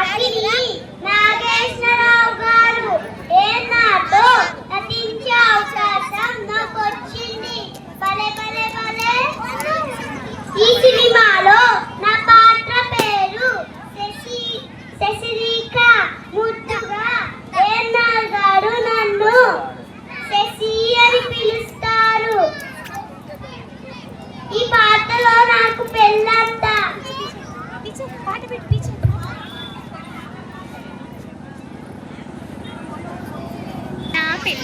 அக்கினி Tìm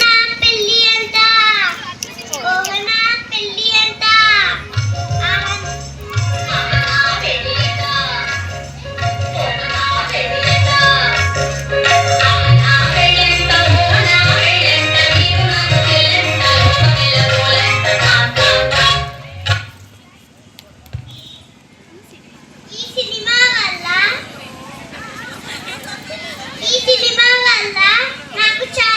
đi! escuchar.